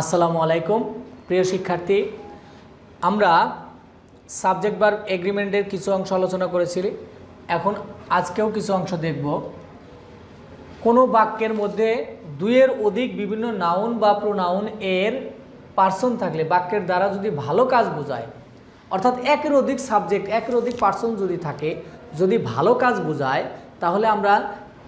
আসসালামু আলাইকুম। প্রিয় শিক্ষার্থী, আমরা সাবজেক্ট বার এগ্রিমেন্টের কিছু অংশ আলোচনা করেছি এখন আজকেও কিছু অংশ দেখব। কোনো বাক্যের মধ্যে দুইয়ের অধিক বিভিন্ন নাউন বা প্রোনাউন এর পার্সন থাকলে, বাক্যের দ্বারা যদি ভালো কাজ বোঝায়, অর্থাৎ একের অধিক সাবজেক্ট, একের অধিক পার্সন যদি থাকে, যদি ভালো কাজ বোঝায়, তাহলে আমরা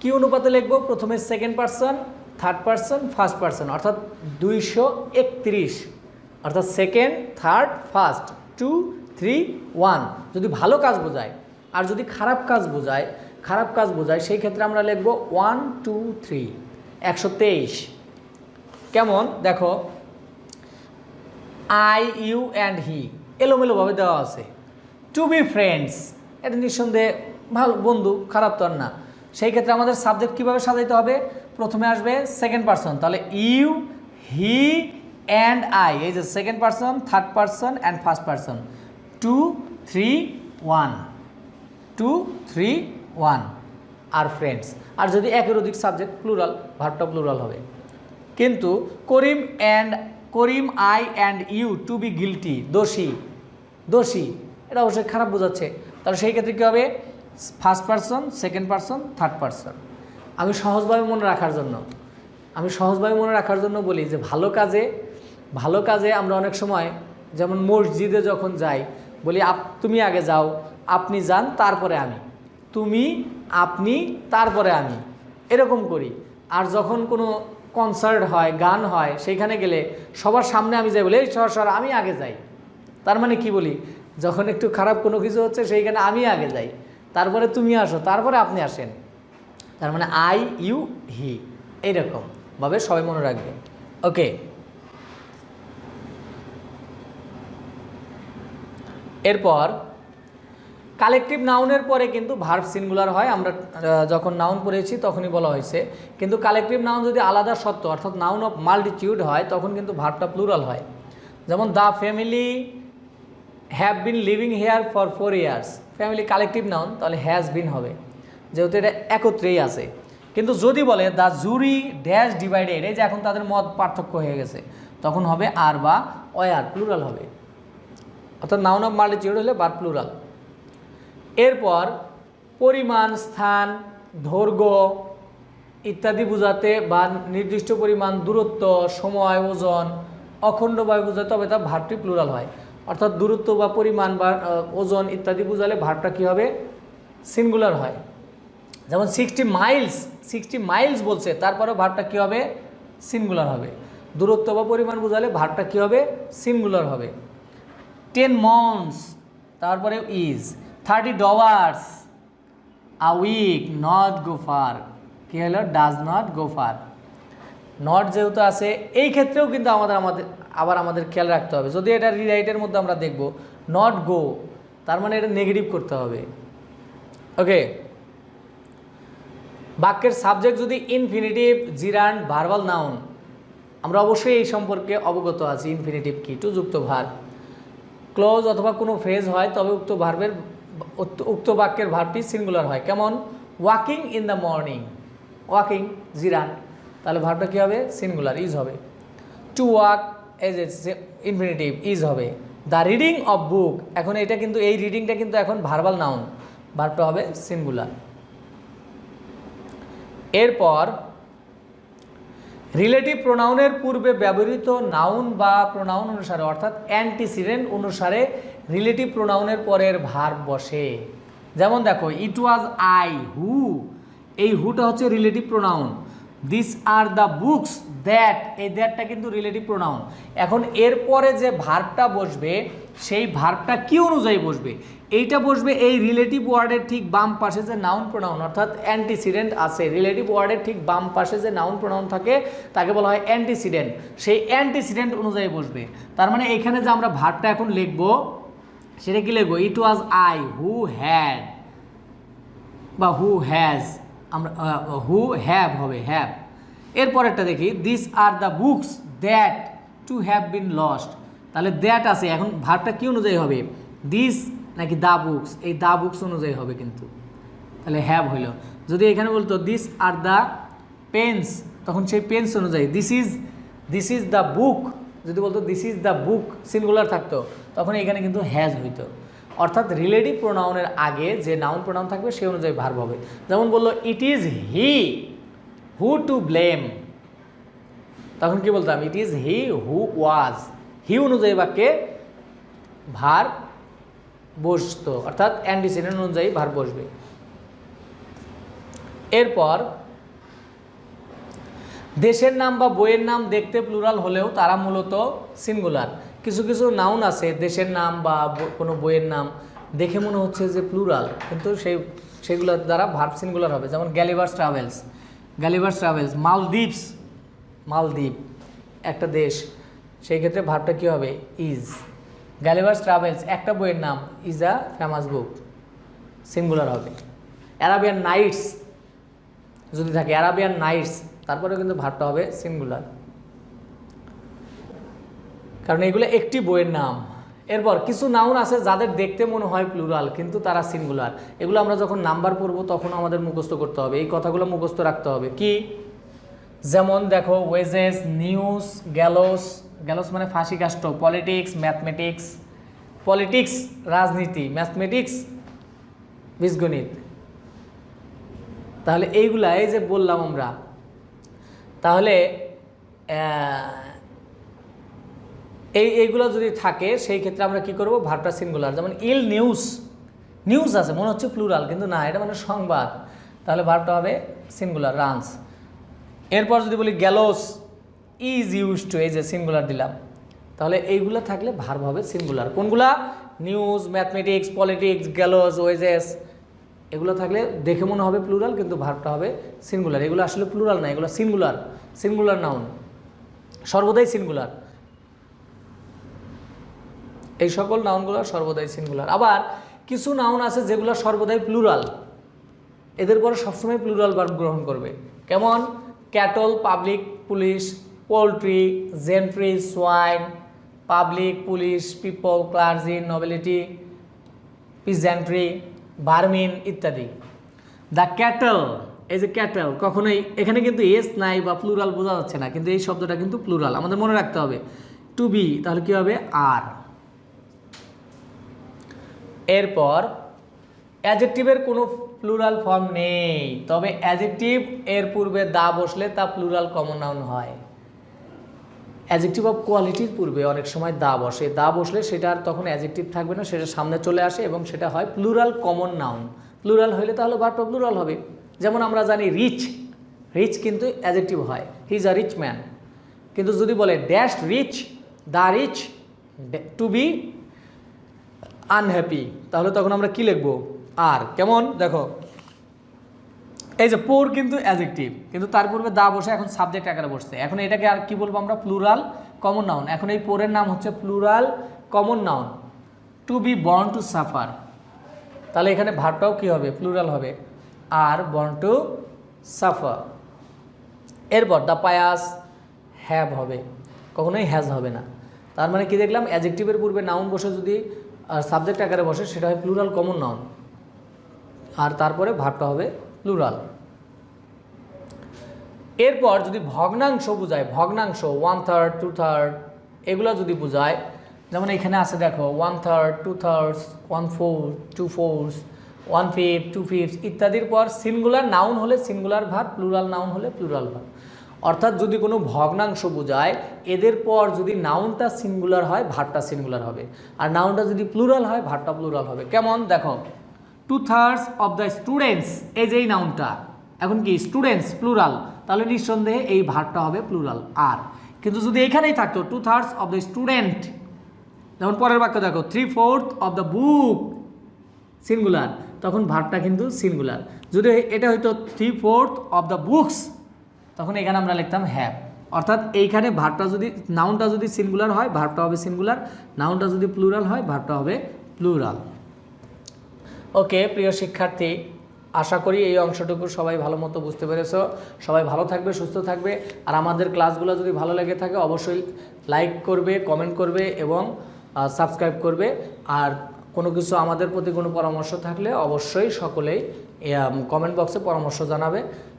কি অনুপাতে লিখব? প্রথমে second person third person first person অর্থাৎ দুইশো একত্রিশ। অর্থাৎ second third first two three one যদি ভালো কাজ বোঝায়, আর যদি খারাপ কাজ বোঝায়, খারাপ কাজ বোঝায়, সেই ক্ষেত্রে আমরা লিখব ওয়ান টু থ্রি একশো তেইশ। কেমন? দেখো আই ইউ অ্যান্ড হি এলোমেলোভাবে দেওয়া আছে। টু বি ফ্রেন্ডস এটা নিঃসন্দেহে ভালো, বন্ধু, খারাপ তো আর না। সেই ক্ষেত্রে আমাদের সাবজেক্ট কীভাবে সাজাইতে হবে? প্রথমে আসবে সেকেন্ড পার্সন তাহলে ইউ হি অ্যান্ড আই এই যে second person third person and first person two three one two three one R friends আর যদি একের অধিক সাবজেক্ট প্লুরাল ভার্বটা প্লুরাল হবে। কিন্তু Karim and Karim I and you to be guilty দোষী দোষী। এটা অবশ্যই খারাপ বোঝাচ্ছে। তাহলে সেই ক্ষেত্রে কী হবে? First person second person third person আমি সহজভাবে মনে রাখার জন্য। আমি সহজভাবে মনে রাখার জন্য বলি যে ভালো কাজে ভালো কাজে আমরা অনেক সময় যেমন মসজিদে যখন যাই, বলি আপ, তুমি আগে যাও, আপনি যান, তারপরে আমি। তুমি, আপনি, তারপরে আমি। এরকম করি। আর যখন কোনো কনসার্ট হয়, গান হয়, সেইখানে গেলে সবার সামনে আমি যাই বলি, এই সর সর, আমি আগে যাই। তার মানে কি বলি? যখন একটু খারাপ কোনো কিছু হচ্ছে, সেইখানে আমি আগে যাই। তারপরে তুমি আসো, তারপরে আপনি আসেন। তার মানে আই ইউ হি এইরকম। ভাবে সবাই মনে রাখবে। ওকে এরপর কালেকটিভ নাউনের পরে কিন্তু ভার্ভ সিঙ্গুলার হয়। আমরা যখন নাউন পড়েছি তখনই বলা হয়েছে। কিন্তু কালেকটিভ নাউন যদি আলাদা সত্য, অর্থাৎ নাউন অফ মাল্টিটিউড হয়, তখন কিন্তু ভার্ভটা প্লুরাল হয়। যেমন the family have been living here for four years family collective noun তাহলে হ্যাজ বিন হবে। যেহেতু এটা একত্রেই আছে। কিন্তু যদি বলে দ্য জুরি ড্যাশ ডিভাইডেড এই যে এখন তাদের মত পার্থক্য হয়ে গেছে, তখন হবে আর বা অয়ার প্লুরাল হবে। অর্থাৎ নাউন অফ মাল্টিটিউড হলে বার প্লুরাল এরপর পরিমাণ, স্থান, দৈর্ঘ্য ইত্যাদি বোঝাতে বা নির্দিষ্ট পরিমাণ দূরত্ব, সময়, ওজন, অখণ্ডভাবে বোঝাতে হবে তা ভারটি প্লুরাল হয়। অর্থাৎ দূরত্ব বা পরিমাণ বা ওজন ইত্যাদি বোঝালে ভারটা কী হবে? সিঙ্গুলার হয়। যেমন সিক্সটি মাইলস সিক্সটি মাইলস বলছে, তারপরেও ভারটা কী হবে? সিঙ্গুলার হবে। দূরত্ব বা পরিমাণ বোঝালে ভারটা কী হবে? সিঙ্গুলার হবে। টেন মন্থস তারপরে is thirty dollars a week not go far কী হলো? Does not go far not যেহেতু আছে, এই ক্ষেত্রেও কিন্তু আমাদের আমাদের, আবার আমাদের খেয়াল রাখতে হবে। যদি এটা রিরাইটের মধ্যে আমরা দেখব নট গো তার মানে এটা নেগেটিভ করতে হবে। ওকে বাক্যের সাবজেক্ট যদি ইনফিনিটিভ জিরান্ড ভার্বাল নাউন আমরা অবশ্যই এই সম্পর্কে অবগত আছি ইনফিনিটিভ কি টু যুক্ত ভার। ক্লোজ অথবা কোনো ফ্রেজ হয়, তবে উক্ত ভার্বের, উক্ত- বাক্যের ভার্বটি সিঙ্গুলার হয়। কেমন? Walking in the morning walking gerund তাহলে ভার্বটা কী হবে? সিঙ্গুলার ইজ হবে। To walk as a infinitive is হবে। দ্য রিডিং অফ বুক এখন এটা কিন্তু, এই রিডিংটা কিন্তু এখন ভার্বাল নাউন ভার্বটা হবে সিঙ্গুলার এরপর রিলেটিভ প্রোনাউনের পূর্বে ব্যবহৃত নাউন বা প্রোনাউন অনুসারে, অর্থাৎ অ্যান্টিসিডেন্ট অনুসারে রিলেটিভ প্রোনাউনের পরের ভার বসে। যেমন দেখো ইট ওয়াজ আই হু এই হুটা হচ্ছে relative pronoun this are the books that এই দ্যাটটা কিন্তু রিলেটিভ প্রোনাউন এখন এরপরে যে ভার্বটা বসবে, সেই ভার্বটা কি অনুযায়ী বসবে? এইটা বসবে এই রিলেটিভ ওয়ার্ডের ঠিক বাম পাশে যে নাউন প্রোনাউন অর্থাৎ অ্যান্টিসিডেন্ট আছে। রিলেটিভ ওয়ার্ডের ঠিক বাম পাশে যে নাউন প্রোনাউন থাকে, তাকে বলা হয় অ্যান্টিসিডেন্ট সেই অ্যান্টিসিডেন্ট অনুযায়ী বসবে। তার মানে এখানে যে আমরা ভার্বটা এখন লিখব, সেটা কি লিখব? ইট ওয়াজ আই হু হ্যাড বা হু হ্যাজ আমরা হু হ্যাভ হবে হ্যাভ এরপরেরটা দেখি this are the books that to have been lost তাহলে দ্যাট আছে, এখন ভার্বটা কি অনুযায়ী হবে? দিস নাকি দ্য বুকস এই দ্য বুকস অনুযায়ী হবে কিন্তু। তাহলে হ্যাভ হইল। যদি এখানে বলতো দিস আর দ্য পেন্স তখন সেই পেন্স অনুযায়ী this is this is the book যদি বলতো this is the book singular থাকতো, তখন এখানে কিন্তু হ্যাজ হইতো। অর্থাৎ রিলেটিভ প্রোনাউনের আগে যে নাউন প্রোনাউন থাকবে, সেই অনুযায়ী ভার্ব হবে। যেমন বলল it is he who to blame তখন কি বলতাম? ইট ইজ হি হু ওয়াজ হি অনুযায়ী বাক্যে ভার বসতো। অর্থাৎ অ্যান্টিসিডেন্ট অনুযায়ী ভার বসবে। এরপর, দেশের নাম বা বইয়ের নাম দেখতে প্লুরাল হলেও তারা মূলত সিঙ্গুলার কিছু কিছু নাউন আছে দেশের নাম বা কোনো বইয়ের নাম। দেখে মনে হচ্ছে যে প্লুরাল কিন্তু সেই, সেগুলোর দ্বারা ভার্ব সিঙ্গুলার হবে। যেমন Gulliver's Travels Gulliver's Travels Maldives মালদ্বীপ একটা দেশ। সেই ক্ষেত্রে ভাবটা কী হবে? ইজ গ্যালিভার্স ট্রাভেলস একটা বইয়ের নাম is a famous book singular হবে। অ্যারাবিয়ান নাইটস যদি থাকে অ্যারাবিয়ান নাইটস তারপরে কিন্তু ভাবটা হবে সিঙ্গুলার কারণ এগুলো একটি বইয়ের নাম। এরপর কিছু নাউন আছে যাদের দেখতে মনে হয় প্লুরাল কিন্তু তারা সিঙ্গুলার এগুলো আমরা যখন নাম্বার পড়ব, তখন আমাদের মুখস্থ করতে হবে। এই কথাগুলো মুখস্থ রাখতে হবে। কি? যেমন দেখো ওয়েজেস নিউজ গ্যালোস গ্যালোস মানে ফাঁসি কাষ্ট। পলিটিক্স ম্যাথমেটিক্স পলিটিক্স রাজনীতি। ম্যাথমেটিক্স বীজগণিত। তাহলে এইগুলা, এই যে বললাম আমরা, তাহলে এই, এইগুলো যদি থাকে, সেই ক্ষেত্রে আমরা কি করব? ভার্বটা সিঙ্গুলার যেমন ইল নিউজ নিউজ আছে, মনে হচ্ছে প্লুরাল কিন্তু না, এটা মানে সংবাদ। তাহলে ভার্বটা হবে সিঙ্গুলার রানস এরপর যদি বলি গ্যালোস ইজ ইউজ টু এই যে সিঙ্গুলার দিলাম। তাহলে এইগুলো থাকলে ভার্ব হবে সিঙ্গুলার কোনগুলা? News mathematics politics gallows wages এগুলো থাকলে দেখে মনে হবে প্লুরাল কিন্তু ভার্বটা হবে সিঙ্গুলার এগুলো আসলে প্লুরাল না, এগুলো সিঙ্গুলার সিঙ্গুলার নাউন সর্বদাই সিঙ্গুলার এই সকল নাউনগুলো সর্বদাই সিঙ্গুলার আবার কিছু নাউন আছে যেগুলো সর্বদাই প্লুরাল এদের পরে সবসময় প্লুরাল ভার্ব গ্রহণ করবে। কেমন? Cattle public police poultry gentry swine public police people clergy nobility peasantry vermin ইত্যাদি। দ্য ক্যাটল এই যে ক্যাটল কখনোই এখানে কিন্তু এস নাই বা প্লুরাল বোঝা যাচ্ছে না, কিন্তু এই শব্দটা কিন্তু প্লুরাল আমাদের মনে রাখতে হবে। টু বি তাহলে কী হবে? আর এরপর অ্যাজেক্টিভের কোনো প্লুরাল ফর্ম নেই। তবে অ্যাজেক্টিভ এর পূর্বে দা বসলে তা প্লুরাল কমন নাউন হয়। অ্যাজেক্টিভ অফ কোয়ালিটির পূর্বে অনেক সময় দা বসে। দা বসলে সেটা আর তখন অ্যাজেক্টিভ থাকবে না, সেটা সামনে চলে আসে এবং সেটা হয় প্লুরাল কমন নাউন। প্লুরাল হইলে তাহলে ভার্বটা প্লুরাল হবে। যেমন আমরা জানি রিচ রিচ কিন্তু অ্যাজেক্টিভ হয়। He is a rich man কিন্তু যদি বলে dash rich the rich to be unhappy তাহলে তখন আমরা কি লিখব? আর কেমন? দেখো। এই যে পোর কিন্তু অ্যাজেক্টিভ কিন্তু তার পূর্বে দা বসে এখন সাবজেক্ট আকারে বসছে। এখন এটাকে আর কি বলব আমরা? প্লুরাল কমন নাউন এখন এই পোরের নাম হচ্ছে plural common noun to be born to suffer তাহলে এখানে ভাবটাও কি হবে? প্লুরাল হবে। আর বর্ন টু সাফার এরপর দ্য পায়াস হ্যাভ হবে। কখনোই হ্যাজ হবে না। তার মানে কি দেখলাম? অ্যাজেক্টিভের পূর্বে নাউন বসে যদি সাবজেক্ট আকারে বসে সেটা হয় প্লুরাল কমন নাউন আর তারপরে ভাবটা হবে প্লুরাল এরপর যদি ভগ্নাংশ বোঝায়, ভগ্নাংশ ওয়ান থার্ড টু থার্ড এগুলো যদি বোঝায়, যেমন এখানে আছে দেখো one third two thirds one four two fours one fifth two fifth ইত্যাদির পর সিঙ্গুলার নাউন হলে সিঙ্গুলার ভাব প্লুরাল নাউন হলে প্লুরাল ভার অর্থাৎ যদি কোনো ভগ্নাংশ বোঝায়, এদের পর যদি নাউনটা সিঙ্গুলার হয় ভারটা সিঙ্গুলার হবে। আর নাউনটা যদি প্লুরাল হয় ভারটা প্লুরাল হবে। কেমন? দেখো two thirds of the students এই যে এই নাউনটা। এখন কি? স্টুডেন্টস প্লুরাল তাহলে নিঃসন্দেহে এই ভারটা হবে প্লুরাল আর কিন্তু যদি এখানেই থাকতো two thirds of the student যেমন পরের বাক্য দেখো three fourth of the book singular তখন ভার্বটা কিন্তু সিঙ্গুলার যদি এটা হয়তো three fourth of the books তখন এখানে আমরা লিখতাম হ্যাভ অর্থাৎ এইখানে ভার্বটা যদি নাউনটা যদি সিঙ্গুলার হয় ভার্বটা হবে সিঙ্গুলার নাউনটা যদি প্লুরাল হয় ভার্বটা হবে প্লুরাল ওকে প্রিয় শিক্ষার্থী, আশা করি এই অংশটুকু সবাই ভালো মতো বুঝতে পেরেছ। সবাই ভালো থাকবে, সুস্থ থাকবে। আর আমাদের ক্লাসগুলো যদি ভালো লেগে থাকে, অবশ্যই লাইক করবে কমেন্ট করবে এবং সাবস্ক্রাইব করবে। আর কোনো কিছু আমাদের প্রতি কোনো পরামর্শ থাকলে অবশ্যই সকলেই কমেন্ট বক্সে পরামর্শ জানাবে।